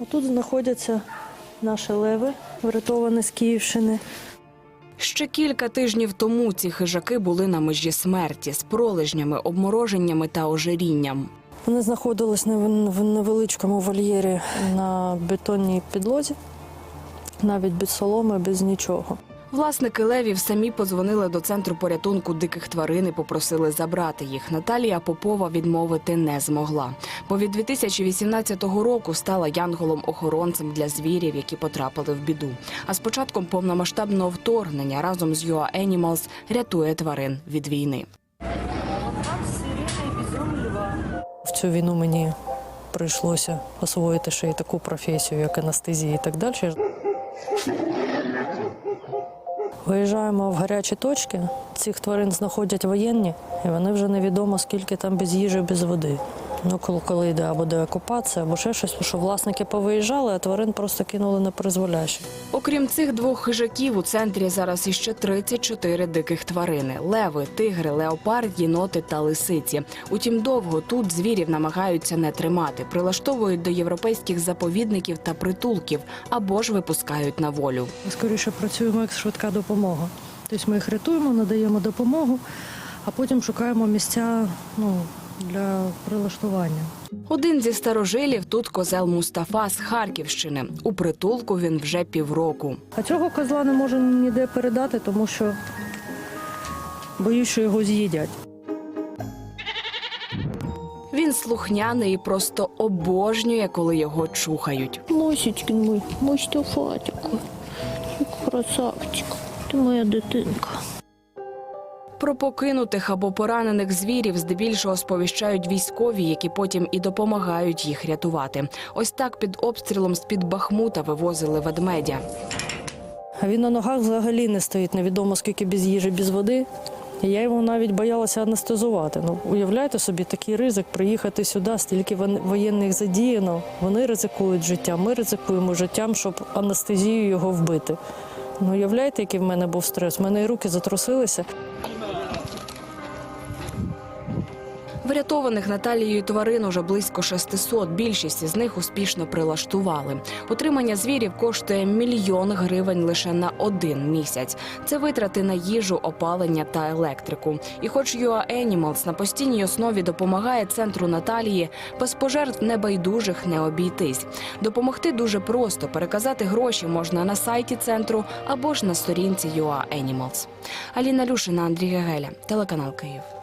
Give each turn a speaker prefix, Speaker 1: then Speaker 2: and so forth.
Speaker 1: Отут знаходяться наші леви, врятовані з Київщини.
Speaker 2: Ще кілька тижнів тому ці хижаки були на межі смерті з пролежнями, обмороженнями та ожирінням.
Speaker 1: Вони знаходились в невеличкому вольєрі на бетонній підлозі, навіть без соломи, без нічого.
Speaker 2: Власники левів самі подзвонили до центру порятунку диких тварин і попросили забрати їх. Наталія Попова відмовити не змогла, бо від 2018 року стала янголом-охоронцем для звірів, які потрапили в біду. А з початком повномасштабного вторгнення разом з UA Animals рятує тварин від війни.
Speaker 1: В цю війну мені прийшлося освоїти ще й таку професію, як анестезія і так далі. Виїжджаємо в гарячі точки. Цих тварин знаходять воєнні, і вони вже невідомо, скільки там без їжі, без води. Ну, коли, коли йде або деокупація, або ще щось, що власники повиїжджали, а тварин просто кинули на призволяще.
Speaker 2: Окрім цих двох хижаків, у центрі зараз іще 34 диких тварини: леви, тигри, леопард, єноти та лисиці. Утім, довго тут звірів намагаються не тримати, прилаштовують до європейських заповідників та притулків або ж випускають на волю.
Speaker 1: Скоріше працюємо як швидка допомога. Тобто ми їх рятуємо, надаємо допомогу, а потім шукаємо місця ну, для прилаштування.
Speaker 2: Один зі старожилів тут козел Мустафа з Харківщини. У притулку він вже півроку.
Speaker 1: А цього козла не можу ніде передати, тому що боюсь, що його з'їдять.
Speaker 2: Він слухняний і просто обожнює, коли його чухають.
Speaker 3: Мосічкин мой, Мустафатик. Красавчик. Ти моя дитинка.
Speaker 2: Про покинутих або поранених звірів здебільшого сповіщають військові, які потім і допомагають їх рятувати. Ось так під обстрілом з-під Бахмута вивозили ведмедя.
Speaker 1: Він на ногах взагалі не стоїть, невідомо скільки без їжі, без води. Я його навіть боялася анестезувати. Ну, уявляєте собі такий ризик приїхати сюди, стільки воєнних задіяно. Вони ризикують життям, ми ризикуємо життям, щоб анестезію його вбити. Ну, уявляєте, який в мене був стрес? У мене і руки затрусилися.
Speaker 2: Врятованих Наталією тварин уже близько 600. Більшість із них успішно прилаштували. Утримання звірів коштує мільйон гривень лише на один місяць. Це витрати на їжу, опалення та електрику. І, хоч UA Animals на постійній основі допомагає центру Наталії, без пожертв небайдужих не обійтись. Допомогти дуже просто. Переказати гроші можна на сайті центру або ж на сторінці UA Animals. Аліна Люшина, Андрій Гегеля, телеканал Київ.